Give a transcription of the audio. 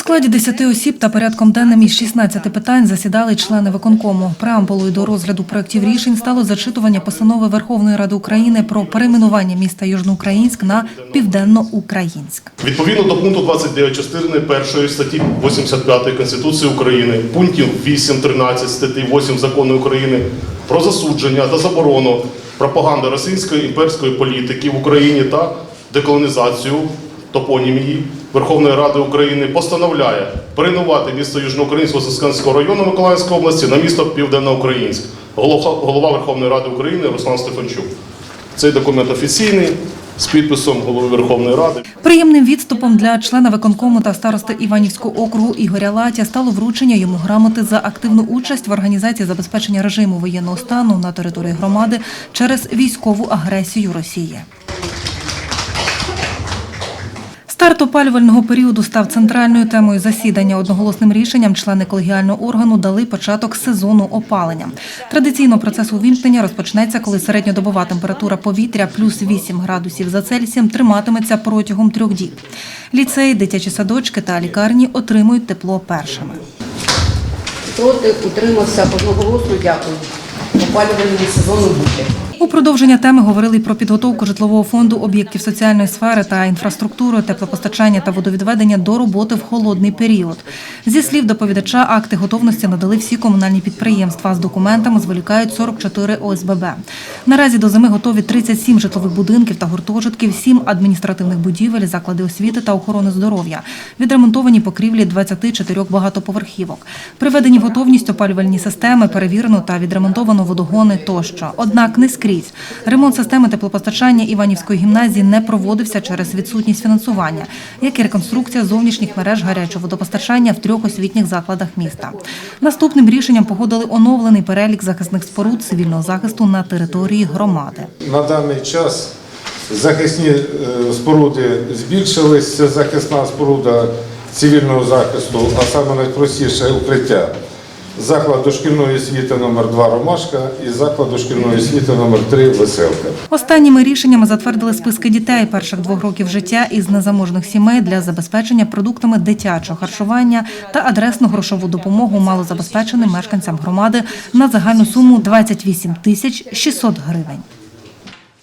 складі 10 осіб та порядком денним із 16 питань засідали члени виконкому. Преамбулою до розгляду проєктів рішень стало зачитування постанови Верховної Ради України про перейменування міста Южноукраїнськ на Південноукраїнськ. Відповідно до пункту 29 частини 1 статті 85 Конституції України, пунктів 8, 13 статті 8 Закону України про засудження та заборону пропаганди російської імперської політики в Україні та деколонізацію топонімії Верховної Ради України постановляє перейменувати місто Южноукраїнськ Воскресенського району Миколаївської області на місто Південноукраїнськ. Голова, Верховної Ради України Руслан Стефанчук. Цей документ офіційний з підписом голови Верховної Ради. Приємним відступом для члена виконкому та старости Іванівського округу Ігоря Латя стало вручення йому грамоти за активну участь в організації забезпечення режиму воєнного стану на території громади через військову агресію Росії. Старт опалювального періоду став центральною темою засідання. Одноголосним рішенням члени колегіального органу дали початок сезону опалення. Традиційно процес увімкнення розпочнеться, коли середньодобова температура повітря плюс 8 градусів за Цельсієм триматиметься протягом трьох діб. Ліцеї, дитячі садочки та лікарні отримують тепло першими. Проти утримався одноголосно дякую. Опалювальний сезону буде. У продовження теми говорили про підготовку житлового фонду об'єктів соціальної сфери та інфраструктури, теплопостачання та водовідведення до роботи в холодний період. Зі слів доповідача, акти готовності надали всі комунальні підприємства. З документами зволікають 44 ОСББ. Наразі до зими готові 37 житлових будинків та гуртожитків, 7 адміністративних будівель, заклади освіти та охорони здоров'я. Відремонтовані покрівлі 24 багатоповерхівок. Приведені готовність опалювальні системи, перевірено та відремонтовано водогони тощо. Однак не скрізь. Ремонт системи теплопостачання Іванівської гімназії не проводився через відсутність фінансування, як і реконструкція зовнішніх мереж гарячого водопостачання в трьох освітніх закладах міста. Наступним рішенням погодили оновлений перелік захисних споруд цивільного захисту на території громади. На даний час захисні е, споруди збільшились. Це захисна споруда цивільного захисту, а саме найпростіше укриття. Заклад дошкільної освіти номер 2 Ромашка і заклад дошкільної освіти номер 3 Веселка. Останніми рішеннями затвердили списки дітей перших двох років життя із незаможних сімей для забезпечення продуктами дитячого харчування та адресну грошову допомогу малозабезпеченим мешканцям громади на загальну суму 28 тисяч 600 гривень.